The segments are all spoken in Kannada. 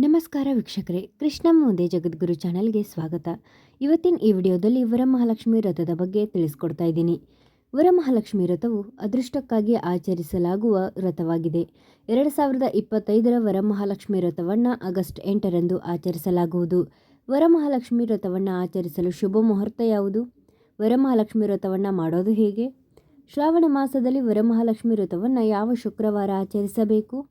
ನಮಸ್ಕಾರ ವೀಕ್ಷಕರೇ, ಕೃಷ್ಣ ಮುಂದೆ ಜಗದ್ಗುರು ಚಾನಲ್ಗೆ ಸ್ವಾಗತ. ಇವತ್ತಿನ ಈ ವಿಡಿಯೋದಲ್ಲಿ ವರಮಹಾಲಕ್ಷ್ಮಿ ವ್ರತದ ಬಗ್ಗೆ ತಿಳಿಸ್ಕೊಡ್ತಾ ಇದ್ದೀನಿ. ವರಮಹಾಲಕ್ಷ್ಮಿ ವ್ರತವು ಅದೃಷ್ಟಕ್ಕಾಗಿ ಆಚರಿಸಲಾಗುವ ವ್ರತವಾಗಿದೆ. ಎರಡು ಸಾವಿರದ ಇಪ್ಪತ್ತೈದರ ವರಮಹಾಲಕ್ಷ್ಮಿ ವ್ರತವನ್ನು ಆಗಸ್ಟ್ ಎಂಟರಂದು ಆಚರಿಸಲಾಗುವುದು. ವರಮಹಾಲಕ್ಷ್ಮಿ ವ್ರತವನ್ನು ಆಚರಿಸಲು ಶುಭ ಮುಹೂರ್ತ ಯಾವುದು? ವರಮಹಾಲಕ್ಷ್ಮಿ ವ್ರತವನ್ನು ಮಾಡೋದು ಹೇಗೆ? ಶ್ರಾವಣ ಮಾಸದಲ್ಲಿ ವರಮಹಾಲಕ್ಷ್ಮಿ ವ್ರತವನ್ನು ಯಾವ ಶುಕ್ರವಾರ ಆಚರಿಸಬೇಕು?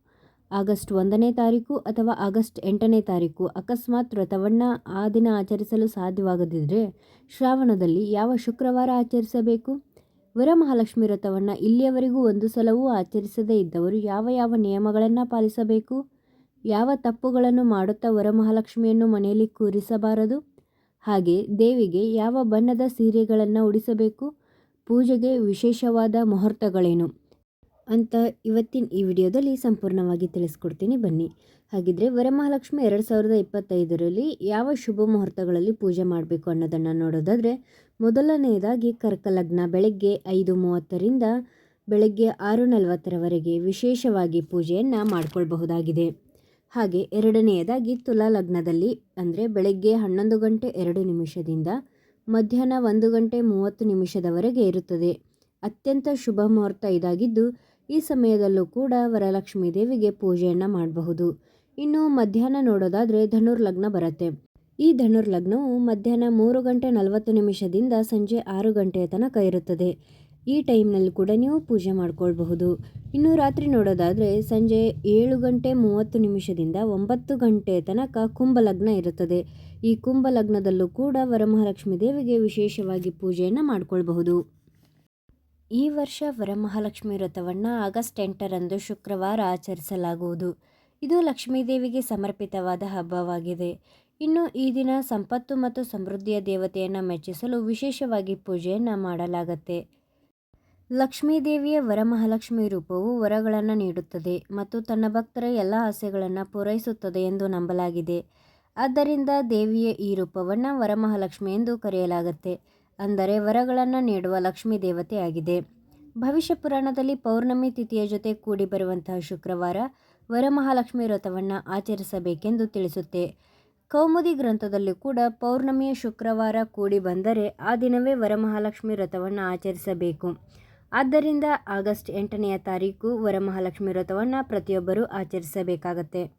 ಆಗಸ್ಟ್ ಒಂದನೇ ತಾರೀಕು ಅಥವಾ ಆಗಸ್ಟ್ ಎಂಟನೇ ತಾರೀಕು ಅಕಸ್ಮಾತ್ ವ್ರತವನ್ನು ಆ ದಿನ ಆಚರಿಸಲು ಸಾಧ್ಯವಾಗದಿದ್ದರೆ ಶ್ರಾವಣದಲ್ಲಿ ಯಾವ ಶುಕ್ರವಾರ ಆಚರಿಸಬೇಕು? ವರಮಹಾಲಕ್ಷ್ಮಿ ವ್ರತವನ್ನು ಇಲ್ಲಿಯವರೆಗೂ ಒಂದು ಸಲವೂ ಆಚರಿಸದೇ ಇದ್ದವರು ಯಾವ ಯಾವ ನಿಯಮಗಳನ್ನು ಪಾಲಿಸಬೇಕು? ಯಾವ ತಪ್ಪುಗಳನ್ನು ಮಾಡುತ್ತಾ ವರಮಹಾಲಕ್ಷ್ಮಿಯನ್ನು ಮನೆಯಲ್ಲಿ ಕೂರಿಸಬಾರದು? ಹಾಗೆ ದೇವಿಗೆ ಯಾವ ಬಣ್ಣದ ಸೀರೆಗಳನ್ನು ಉಡಿಸಬೇಕು? ಪೂಜೆಗೆ ವಿಶೇಷವಾದ ಮುಹೂರ್ತಗಳೇನು? ಅಂತ ಇವತ್ತಿನ ಈ ವಿಡಿಯೋದಲ್ಲಿ ಸಂಪೂರ್ಣವಾಗಿ ತಿಳಿಸ್ಕೊಡ್ತೀನಿ. ಬನ್ನಿ. ಹಾಗಿದ್ರೆ ವರಮಹಾಲಕ್ಷ್ಮಿ ಎರಡು ಸಾವಿರದ ಇಪ್ಪತ್ತೈದರಲ್ಲಿ ಯಾವ ಶುಭ ಮುಹೂರ್ತಗಳಲ್ಲಿ ಪೂಜೆ ಮಾಡಬೇಕು ಅನ್ನೋದನ್ನು ನೋಡೋದಾದರೆ, ಮೊದಲನೆಯದಾಗಿ ಕರ್ಕಲಗ್ನ ಬೆಳಗ್ಗೆ ಐದು ಮೂವತ್ತರಿಂದ ಬೆಳಗ್ಗೆ ಆರು ನಲವತ್ತರವರೆಗೆ ವಿಶೇಷವಾಗಿ ಪೂಜೆಯನ್ನು ಮಾಡಿಕೊಳ್ಬಹುದಾಗಿದೆ. ಹಾಗೆ ಎರಡನೆಯದಾಗಿ ತುಲಾ ಲಗ್ನದಲ್ಲಿ ಅಂದರೆ ಬೆಳಗ್ಗೆ ಹನ್ನೊಂದು ಗಂಟೆ ಎರಡು ನಿಮಿಷದಿಂದ ಮಧ್ಯಾಹ್ನ ಒಂದು ಗಂಟೆ ಮೂವತ್ತು ನಿಮಿಷದವರೆಗೆ ಇರುತ್ತದೆ. ಅತ್ಯಂತ ಶುಭ ಮುಹೂರ್ತ ಇದಾಗಿದ್ದು ಈ ಸಮಯದಲ್ಲೂ ಕೂಡ ವರಲಕ್ಷ್ಮೀ ದೇವಿಗೆ ಪೂಜೆಯನ್ನು ಮಾಡಬಹುದು. ಇನ್ನು ಮಧ್ಯಾಹ್ನ ನೋಡೋದಾದರೆ ಧನುರ್ಲಗ್ನ ಬರುತ್ತೆ. ಈ ಧನುರ್ಲಗ್ನವು ಮಧ್ಯಾಹ್ನ ಮೂರು ಗಂಟೆ ನಲವತ್ತು ನಿಮಿಷದಿಂದ ಸಂಜೆ ಆರು ಗಂಟೆಯ ತನಕ ಇರುತ್ತದೆ. ಈ ಟೈಮ್ನಲ್ಲಿ ಕೂಡ ನೀವು ಪೂಜೆ ಮಾಡ್ಕೊಳ್ಬಹುದು. ಇನ್ನು ರಾತ್ರಿ ನೋಡೋದಾದರೆ ಸಂಜೆ ಏಳು ಗಂಟೆ ಮೂವತ್ತು ನಿಮಿಷದಿಂದ ಒಂಬತ್ತು ಗಂಟೆ ತನಕ ಕುಂಭಲಗ್ನ ಇರುತ್ತದೆ. ಈ ಕುಂಭಲಗ್ನದಲ್ಲೂ ಕೂಡ ವರಮಹಾಲಕ್ಷ್ಮಿ ದೇವಿಗೆ ವಿಶೇಷವಾಗಿ ಪೂಜೆಯನ್ನು ಮಾಡಿಕೊಳ್ಬಹುದು. ಈ ವರ್ಷ ವರಮಹಾಲಕ್ಷ್ಮಿ ವ್ರತವನ್ನು ಆಗಸ್ಟ್ ಎಂಟರಂದು ಶುಕ್ರವಾರ ಆಚರಿಸಲಾಗುವುದು. ಇದು ಲಕ್ಷ್ಮೀದೇವಿಗೆ ಸಮರ್ಪಿತವಾದ ಹಬ್ಬವಾಗಿದೆ. ಇನ್ನು ಈ ದಿನ ಸಂಪತ್ತು ಮತ್ತು ಸಮೃದ್ಧಿಯ ದೇವತೆಯನ್ನು ಮೆಚ್ಚಿಸಲು ವಿಶೇಷವಾಗಿ ಪೂಜೆಯನ್ನು ಮಾಡಲಾಗುತ್ತೆ. ಲಕ್ಷ್ಮೀದೇವಿಯ ವರಮಹಾಲಕ್ಷ್ಮಿ ರೂಪವು ವರಗಳನ್ನು ನೀಡುತ್ತದೆ ಮತ್ತು ತನ್ನ ಭಕ್ತರ ಎಲ್ಲ ಆಸೆಗಳನ್ನು ಪೂರೈಸುತ್ತದೆ ಎಂದು ನಂಬಲಾಗಿದೆ. ಆದ್ದರಿಂದ ದೇವಿಯ ಈ ರೂಪವನ್ನು ವರಮಹಾಲಕ್ಷ್ಮಿ ಎಂದು ಕರೆಯಲಾಗುತ್ತೆ. ಅಂದರೆ ವರಗಳನ್ನು ನೀಡುವ ಲಕ್ಷ್ಮೀ ದೇವತೆಯಾಗಿದೆ ಭವಿಷ್ಯ ಪುರಾಣದಲ್ಲಿ ಪೌರ್ಣಮಿ ತಿಥಿಯ ಜೊತೆ ಕೂಡಿ ಬರುವಂತಹ ಶುಕ್ರವಾರ ವರಮಹಾಲಕ್ಷ್ಮಿ ವ್ರತವನ್ನು ಆಚರಿಸಬೇಕೆಂದು ತಿಳಿಸುತ್ತೆ. ಕೌಮುದಿ ಗ್ರಂಥದಲ್ಲಿ ಕೂಡ ಪೌರ್ಣಮಿಯ ಶುಕ್ರವಾರ ಕೂಡಿ ಬಂದರೆ ಆ ದಿನವೇ ವರಮಹಾಲಕ್ಷ್ಮಿ ವ್ರತವನ್ನು ಆಚರಿಸಬೇಕು. ಆದ್ದರಿಂದ ಆಗಸ್ಟ್ ಎಂಟನೆಯ ತಾರೀಕು ವರಮಹಾಲಕ್ಷ್ಮಿ ವ್ರತವನ್ನು ಪ್ರತಿಯೊಬ್ಬರೂ ಆಚರಿಸಬೇಕಾಗತ್ತೆ.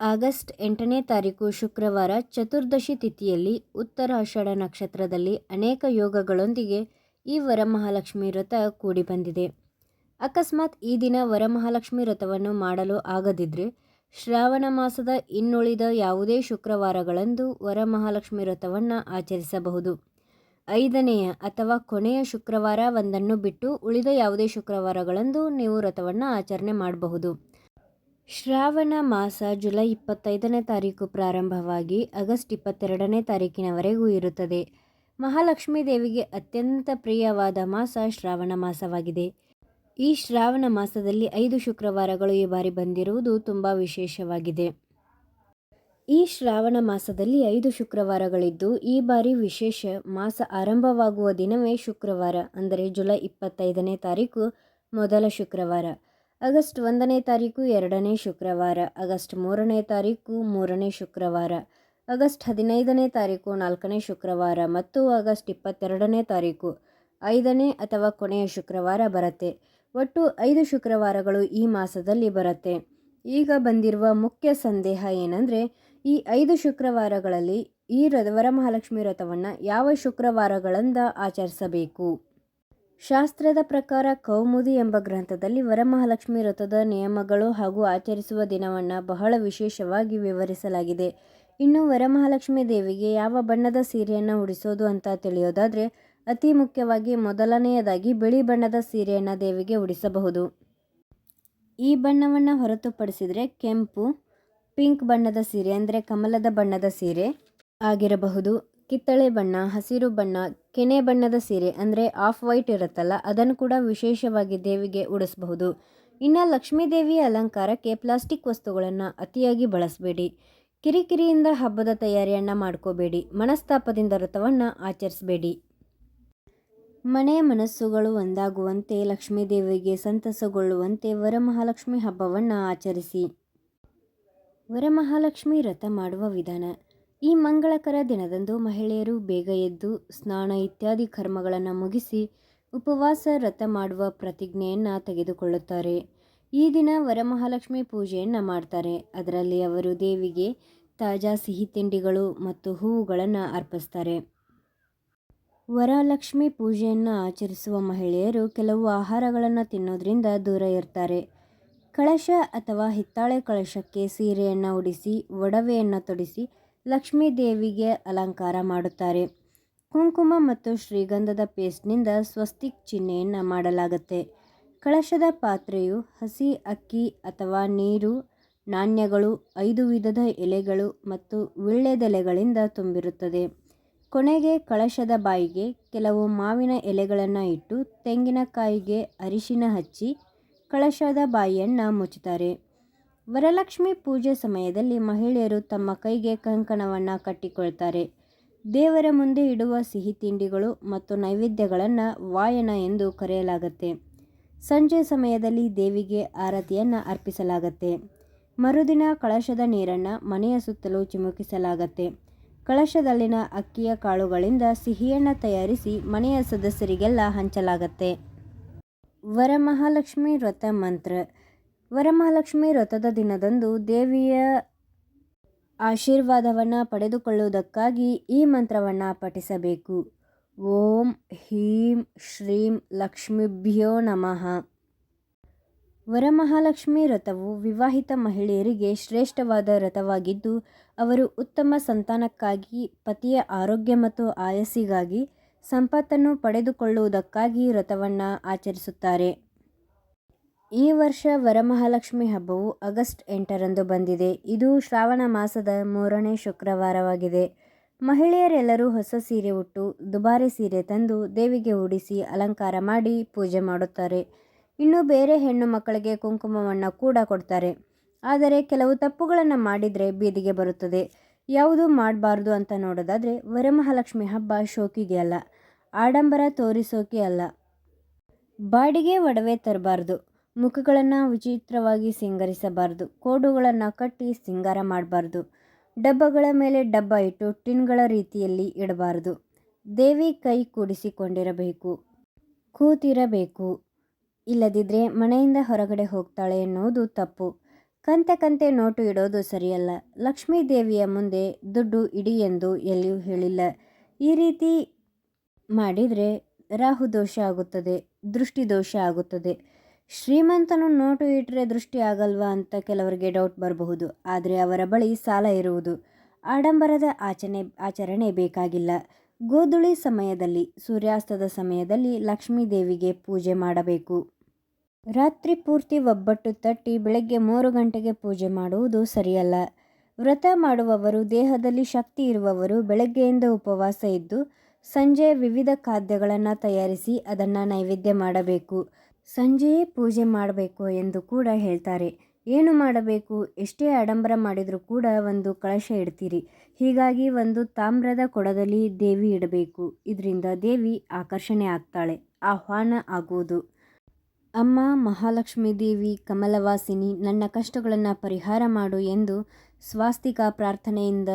ಆಗಸ್ಟ್ ಎಂಟನೇ ತಾರೀಕು ಶುಕ್ರವಾರ ಚತುರ್ದಶಿ ತಿಥಿಯಲ್ಲಿ ಉತ್ತರ ಆಷಾಢ ನಕ್ಷತ್ರದಲ್ಲಿ ಅನೇಕ ಯೋಗಗಳೊಂದಿಗೆ ಈ ವರಮಹಾಲಕ್ಷ್ಮಿ ವ್ರತ ಕೂಡಿ ಬಂದಿದೆ. ಅಕಸ್ಮಾತ್ ಈ ದಿನ ವರಮಹಾಲಕ್ಷ್ಮಿ ವ್ರತವನ್ನು ಮಾಡಲು ಆಗದಿದ್ದರೆ ಶ್ರಾವಣ ಮಾಸದ ಇನ್ನುಳಿದ ಯಾವುದೇ ಶುಕ್ರವಾರಗಳಂದು ವರಮಹಾಲಕ್ಷ್ಮಿ ವ್ರತವನ್ನು ಆಚರಿಸಬಹುದು. ಐದನೆಯ ಅಥವಾ ಕೊನೆಯ ಶುಕ್ರವಾರ ಒಂದನ್ನು ಬಿಟ್ಟು ಉಳಿದ ಯಾವುದೇ ಶುಕ್ರವಾರಗಳಂದು ನೀವು ವ್ರತವನ್ನು ಆಚರಣೆ ಮಾಡಬಹುದು. ಶ್ರಾವಣ ಮಾಸ ಜುಲೈ ಇಪ್ಪತ್ತೈದನೇ ತಾರೀಕು ಪ್ರಾರಂಭವಾಗಿ ಆಗಸ್ಟ್ ಇಪ್ಪತ್ತೆರಡನೇ ತಾರೀಕಿನವರೆಗೂ ಇರುತ್ತದೆ. ಮಹಾಲಕ್ಷ್ಮೀ ದೇವಿಗೆ ಅತ್ಯಂತ ಪ್ರಿಯವಾದ ಮಾಸ ಶ್ರಾವಣ ಮಾಸವಾಗಿದೆ. ಈ ಶ್ರಾವಣ ಮಾಸದಲ್ಲಿ ಐದು ಶುಕ್ರವಾರಗಳು ಈ ಬಾರಿ ಬಂದಿರುವುದು ತುಂಬ ವಿಶೇಷವಾಗಿದೆ. ಈ ಶ್ರಾವಣ ಮಾಸದಲ್ಲಿ ಐದು ಶುಕ್ರವಾರಗಳಿದ್ದು, ಈ ಬಾರಿ ವಿಶೇಷ ಮಾಸ ಆರಂಭವಾಗುವ ದಿನವೇ ಶುಕ್ರವಾರ, ಅಂದರೆ ಜುಲೈ ಇಪ್ಪತ್ತೈದನೇ ತಾರೀಕು ಮೊದಲ ಶುಕ್ರವಾರ. ಆಗಸ್ಟ್ ಒಂದನೇ ತಾರೀಕು, ಎರಡನೇ ಶುಕ್ರವಾರ. ಆಗಸ್ಟ್ ಮೂರನೇ ತಾರೀಕು, ಮೂರನೇ ಶುಕ್ರವಾರ. ಆಗಸ್ಟ್ ಹದಿನೈದನೇ ತಾರೀಕು, ನಾಲ್ಕನೇ ಶುಕ್ರವಾರ ಮತ್ತು ಆಗಸ್ಟ್ ಇಪ್ಪತ್ತೆರಡನೇ ತಾರೀಕು. ಐದನೇ ಅಥವಾ ಕೊನೆಯ ಶುಕ್ರವಾರ ಬರುತ್ತೆ. ಒಟ್ಟು ಐದು ಶುಕ್ರವಾರಗಳು ಈ ಮಾಸದಲ್ಲಿ ಬರುತ್ತೆ. ಈಗ ಬಂದಿರುವ ಮುಖ್ಯ ಸಂದೇಹ ಏನಂದರೆ, ಈ ಐದು ಶುಕ್ರವಾರಗಳಲ್ಲಿ ಈ ವರಮಹಾಲಕ್ಷ್ಮಿ ರಥವನ್ನು ಯಾವ ಶುಕ್ರವಾರಗಳಿಂದ ಆಚರಿಸಬೇಕು? ಶಾಸ್ತ್ರದ ಪ್ರಕಾರ ಕೌಮುದಿ ಎಂಬ ಗ್ರಂಥದಲ್ಲಿ ವರಮಹಾಲಕ್ಷ್ಮಿ ವ್ರತದ ನಿಯಮಗಳು ಹಾಗೂ ಆಚರಿಸುವ ದಿನವನ್ನು ಬಹಳ ವಿಶೇಷವಾಗಿ ವಿವರಿಸಲಾಗಿದೆ. ಇನ್ನು ವರಮಹಾಲಕ್ಷ್ಮಿ ದೇವಿಗೆ ಯಾವ ಬಣ್ಣದ ಸೀರೆಯನ್ನು ಉಡಿಸೋದು ಅಂತ ತಿಳಿಯೋದಾದರೆ, ಅತಿ ಮುಖ್ಯವಾಗಿ ಮೊದಲನೆಯದಾಗಿ ಬಿಳಿ ಬಣ್ಣದ ಸೀರೆಯನ್ನು ದೇವಿಗೆ ಉಡಿಸಬಹುದು. ಈ ಬಣ್ಣವನ್ನು ಹೊರತುಪಡಿಸಿದರೆ ಕೆಂಪು, ಪಿಂಕ್ ಬಣ್ಣದ ಸೀರೆ ಅಂದರೆ ಕಮಲದ ಬಣ್ಣದ ಸೀರೆ ಆಗಿರಬಹುದು. ಕಿತ್ತಳೆ ಬಣ್ಣ, ಹಸಿರು ಬಣ್ಣ, ಕೆನೆ ಬಣ್ಣದ ಸೀರೆ ಅಂದರೆ ಆಫ್ ವೈಟ್ ಇರುತ್ತಲ್ಲ, ಅದನ್ನು ಕೂಡ ವಿಶೇಷವಾಗಿ ದೇವಿಗೆ ಉಡಿಸಬಹುದು. ಇನ್ನು ಲಕ್ಷ್ಮೀ ದೇವಿಯ ಅಲಂಕಾರಕ್ಕೆ ಪ್ಲಾಸ್ಟಿಕ್ ವಸ್ತುಗಳನ್ನು ಅತಿಯಾಗಿ ಬಳಸಬೇಡಿ. ಕಿರಿಕಿರಿಯಿಂದ ಹಬ್ಬದ ತಯಾರಿಯನ್ನು ಮಾಡ್ಕೋಬೇಡಿ. ಮನಸ್ತಾಪದಿಂದ ವ್ರತವನ್ನು ಆಚರಿಸಬೇಡಿ. ಮನೆ ಮನಸ್ಸುಗಳು ಒಂದಾಗುವಂತೆ ಲಕ್ಷ್ಮೀ ದೇವಿಗೆ ಸಂತಸಗೊಳ್ಳುವಂತೆ ವರಮಹಾಲಕ್ಷ್ಮಿ ಹಬ್ಬವನ್ನು ಆಚರಿಸಿ. ವರಮಹಾಲಕ್ಷ್ಮಿ ವ್ರತ ಮಾಡುವ ವಿಧಾನ. ಈ ಮಂಗಳಕರ ದಿನದಂದು ಮಹಿಳೆಯರು ಬೇಗ ಎದ್ದು ಸ್ನಾನ ಇತ್ಯಾದಿ ಕರ್ಮಗಳನ್ನು ಮುಗಿಸಿ ಉಪವಾಸ ವ್ರತ ಮಾಡುವ ಪ್ರತಿಜ್ಞೆಯನ್ನು ತೆಗೆದುಕೊಳ್ಳುತ್ತಾರೆ. ಈ ದಿನ ವರಮಹಾಲಕ್ಷ್ಮಿ ಪೂಜೆಯನ್ನು ಮಾಡ್ತಾರೆ. ಅದರಲ್ಲಿ ಅವರು ದೇವಿಗೆ ತಾಜಾ ಸಿಹಿ ತಿಂಡಿಗಳು ಮತ್ತು ಹೂವುಗಳನ್ನು ಅರ್ಪಿಸ್ತಾರೆ. ವರಲಕ್ಷ್ಮಿ ಪೂಜೆಯನ್ನು ಆಚರಿಸುವ ಮಹಿಳೆಯರು ಕೆಲವು ಆಹಾರಗಳನ್ನು ತಿನ್ನೋದ್ರಿಂದ ದೂರ ಇರ್ತಾರೆ. ಕಳಶ ಅಥವಾ ಹಿತ್ತಾಳೆ ಕಳಶಕ್ಕೆ ಸೀರೆಯನ್ನು ಉಡಿಸಿ, ಒಡವೆಯನ್ನು ತೊಡಿಸಿ ಲಕ್ಷ್ಮೀ ದೇವಿಗೆ ಅಲಂಕಾರ ಮಾಡುತ್ತಾರೆ. ಕುಂಕುಮ ಮತ್ತು ಶ್ರೀಗಂಧದ ಪೇಸ್ಟ್ನಿಂದ ಸ್ವಸ್ತಿಕ್ ಚಿಹ್ನೆಯನ್ನು ಮಾಡಲಾಗುತ್ತೆ. ಕಳಶದ ಪಾತ್ರೆಯು ಹಸಿ ಅಕ್ಕಿ ಅಥವಾ ನೀರು, ನಾಣ್ಯಗಳು, ಐದು ವಿಧದ ಎಲೆಗಳು ಮತ್ತು ವಿಳ್ಳೆದೆಲೆಗಳಿಂದ ತುಂಬಿರುತ್ತದೆ. ಕೊನೆಗೆ ಕಳಶದ ಬಾಯಿಗೆ ಕೆಲವು ಮಾವಿನ ಎಲೆಗಳನ್ನು ಇಟ್ಟು ತೆಂಗಿನಕಾಯಿಗೆ ಅರಿಶಿನ ಹಚ್ಚಿ ಕಳಶದ ಬಾಯಿಯನ್ನು ಮುಚ್ಚುತ್ತಾರೆ. ವರಲಕ್ಷ್ಮಿ ಪೂಜೆ ಸಮಯದಲ್ಲಿ ಮಹಿಳೆಯರು ತಮ್ಮ ಕೈಗೆ ಕಂಕಣವನ್ನು ಕಟ್ಟಿಕೊಳ್ತಾರೆ. ದೇವರ ಮುಂದೆ ಇಡುವ ಸಿಹಿ ತಿಂಡಿಗಳು ಮತ್ತು ನೈವೇದ್ಯಗಳನ್ನು ವಾಯನ ಎಂದು ಕರೆಯಲಾಗುತ್ತೆ. ಸಂಜೆ ಸಮಯದಲ್ಲಿ ದೇವಿಗೆ ಆರತಿಯನ್ನು ಅರ್ಪಿಸಲಾಗತ್ತೆ. ಮರುದಿನ ಕಳಶದ ನೀರನ್ನು ಮನೆಯ ಸುತ್ತಲೂ ಚಿಮುಕಿಸಲಾಗತ್ತೆ. ಕಳಶದಲ್ಲಿನ ಅಕ್ಕಿಯ ಕಾಳುಗಳಿಂದ ಸಿಹಿಯನ್ನು ತಯಾರಿಸಿ ಮನೆಯ ಸದಸ್ಯರಿಗೆಲ್ಲ ಹಂಚಲಾಗತ್ತೆ. ವರಮಹಾಲಕ್ಷ್ಮಿ ವ್ರತ ಮಂತ್ರ. ವರಮಹಾಲಕ್ಷ್ಮಿ ವ್ರತದ ದಿನದಂದು ದೇವಿಯ ಆಶೀರ್ವಾದವನ್ನು ಪಡೆದುಕೊಳ್ಳುವುದಕ್ಕಾಗಿ ಈ ಮಂತ್ರವನ್ನು ಪಠಿಸಬೇಕು. ಓಂ ಹೀಂ ಶ್ರೀಂ ಲಕ್ಷ್ಮಿಭ್ಯೋ ನಮಃ. ವರಮಹಾಲಕ್ಷ್ಮಿ ವ್ರತವು ವಿವಾಹಿತ ಮಹಿಳೆಯರಿಗೆ ಶ್ರೇಷ್ಠವಾದ ವ್ರತವಾಗಿದ್ದು, ಅವರು ಉತ್ತಮ ಸಂತಾನಕ್ಕಾಗಿ, ಪತಿಯ ಆರೋಗ್ಯ ಮತ್ತು ಆಯಸ್ಸಿಗಾಗಿ ಸಂಪತ್ತನ್ನು ಪಡೆದುಕೊಳ್ಳುವುದಕ್ಕಾಗಿ ವ್ರತವನ್ನು ಆಚರಿಸುತ್ತಾರೆ. ಈ ವರ್ಷ ವರಮಹಾಲಕ್ಷ್ಮಿ ಹಬ್ಬವು ಆಗಸ್ಟ್ ಎಂಟರಂದು ಬಂದಿದೆ. ಇದು ಶ್ರಾವಣ ಮಾಸದ ಮೂರನೇ ಶುಕ್ರವಾರವಾಗಿದೆ. ಮಹಿಳೆಯರೆಲ್ಲರೂ ಹೊಸ ಸೀರೆ ಉಟ್ಟು ದುಬಾರಿ ಸೀರೆ ತಂದು ದೇವಿಗೆ ಉಡಿಸಿ ಅಲಂಕಾರ ಮಾಡಿ ಪೂಜೆ ಮಾಡುತ್ತಾರೆ. ಇನ್ನು ಬೇರೆ ಹೆಣ್ಣು ಮಕ್ಕಳಿಗೆ ಕುಂಕುಮವನ್ನು ಕೂಡ ಕೊಡ್ತಾರೆ. ಆದರೆ ಕೆಲವು ತಪ್ಪುಗಳನ್ನು ಮಾಡಿದರೆ ಬೀದಿಗೆ ಬರುತ್ತದೆ. ಯಾವುದು ಮಾಡಬಾರ್ದು ಅಂತ ನೋಡೋದಾದರೆ ವರಮಹಾಲಕ್ಷ್ಮಿ ಹಬ್ಬ ಶೋಕಿಗೆ ಅಲ್ಲ, ಆಡಂಬರ ತೋರಿಸೋಕೆ ಅಲ್ಲ. ಬಾಡಿಗೆ ಒಡವೆ ತರಬಾರ್ದು. ಮುಖಗಳನ್ನು ವಿಚಿತ್ರವಾಗಿ ಸಿಂಗರಿಸಬಾರ್ದು. ಕೋಡುಗಳನ್ನು ಕಟ್ಟಿ ಸಿಂಗಾರ ಮಾಡಬಾರ್ದು. ಡಬ್ಬಗಳ ಮೇಲೆ ಡಬ್ಬ ಇಟ್ಟು ಟಿನ್ಗಳ ರೀತಿಯಲ್ಲಿ ಇಡಬಾರ್ದು. ದೇವಿ ಕೈ ಕೂಡಿಸಿಕೊಂಡಿರಬೇಕು. ಕೂತಿರಬೇಕು. ಇಲ್ಲದಿದ್ದರೆ ಮನೆಯಿಂದ ಹೊರಗಡೆ ಹೋಗ್ತಾಳೆ ಎನ್ನುವುದು ತಪ್ಪು. ಕಂತೆ ಕಂತೆ ನೋಟು ಇಡೋದು ಸರಿಯಲ್ಲ. ಲಕ್ಷ್ಮೀ ದೇವಿಯ ಮುಂದೆ ದುಡ್ಡು ಇಡಿ ಎಂದು ಎಲ್ಲಿಯೂ ಹೇಳಿಲ್ಲ. ಈ ರೀತಿ ಮಾಡಿದರೆ ರಾಹು ದೋಷ ಆಗುತ್ತದೆ, ದೃಷ್ಟಿ ದೋಷ ಆಗುತ್ತದೆ. ಶ್ರೀಮಂತನು ನೋಟು ಇಟ್ಟರೆ ದೃಷ್ಟಿ ಆಗಲ್ವಾ ಅಂತ ಕೆಲವರಿಗೆ ಡೌಟ್ ಬರಬಹುದು. ಆದರೆ ಅವರ ಬಳಿ ಸಾಲ ಇರುವುದು. ಆಡಂಬರದ ಆಚರಣೆ ಆಚರಣೆ ಬೇಕಾಗಿಲ್ಲ. ಗೋಧುಳಿ ಸಮಯದಲ್ಲಿ, ಸೂರ್ಯಾಸ್ತದ ಸಮಯದಲ್ಲಿ ಲಕ್ಷ್ಮೀ ದೇವಿಗೆ ಪೂಜೆ ಮಾಡಬೇಕು. ರಾತ್ರಿ ಪೂರ್ತಿ ಒಬ್ಬಟ್ಟು ತಟ್ಟಿ ಬೆಳಗ್ಗೆ ಮೂರು ಗಂಟೆಗೆ ಪೂಜೆ ಮಾಡುವುದು ಸರಿಯಲ್ಲ. ವ್ರತ ಮಾಡುವವರು, ದೇಹದಲ್ಲಿ ಶಕ್ತಿ ಇರುವವರು ಬೆಳಗ್ಗೆಯಿಂದ ಉಪವಾಸ ಇದ್ದು, ಸಂಜೆ ವಿವಿಧ ಖಾದ್ಯಗಳನ್ನು ತಯಾರಿಸಿ ಅದನ್ನು ನೈವೇದ್ಯ ಮಾಡಬೇಕು. ಸಂಜೆಯೇ ಪೂಜೆ ಮಾಡಬೇಕು ಎಂದು ಕೂಡ ಹೇಳ್ತಾರೆ. ಏನು ಮಾಡಬೇಕು? ಎಷ್ಟೇ ಆಡಂಬರ ಮಾಡಿದರೂ ಕೂಡ ಒಂದು ಕಳಶ ಇಡ್ತೀರಿ. ಹೀಗಾಗಿ ಒಂದು ತಾಮ್ರದ ಕೊಡದಲ್ಲಿ ದೇವಿ ಇಡಬೇಕು. ಇದರಿಂದ ದೇವಿ ಆಕರ್ಷಣೆ ಆಗ್ತಾಳೆ. ಆಹ್ವಾನ ಆಗುವುದು ಅಮ್ಮ, ಮಹಾಲಕ್ಷ್ಮೀ ದೇವಿ, ಕಮಲವಾಸಿನಿ, ನನ್ನ ಕಷ್ಟಗಳನ್ನು ಪರಿಹಾರ ಮಾಡು ಎಂದು ಸ್ವಾಸ್ತಿಕ ಪ್ರಾರ್ಥನೆಯಿಂದ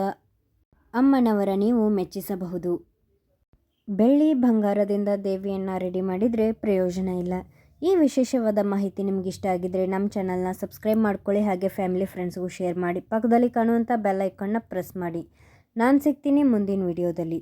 ಅಮ್ಮನವರ ನೀವು ಮೆಚ್ಚಿಸಬಹುದು. ಬೆಳ್ಳಿ ಬಂಗಾರದಿಂದ ದೇವಿಯನ್ನು ರೆಡಿ ಮಾಡಿದರೆ ಪ್ರಯೋಜನ ಇಲ್ಲ. ಈ ವಿಶೇಷವಾದ ಮಾಹಿತಿ ನಿಮ್ಗೆ ಇಷ್ಟ ಆಗಿದ್ದರೆ ನಮ್ಮ ಚಾನಲ್ನ ಸಬ್ಸ್ಕ್ರೈಬ್ ಮಾಡ್ಕೊಳ್ಳಿ, ಹಾಗೆ ಫ್ಯಾಮಿಲಿ ಫ್ರೆಂಡ್ಸ್ಗೂ ಶೇರ್ ಮಾಡಿ. ಪಕ್ಕದಲ್ಲಿ ಕಾಣುವಂಥ ಬೆಲ್ ಐಕನ್ನ ಪ್ರೆಸ್ ಮಾಡಿ. ನಾನು ಸಿಗ್ತೀನಿ ಮುಂದಿನ ವಿಡಿಯೋದಲ್ಲಿ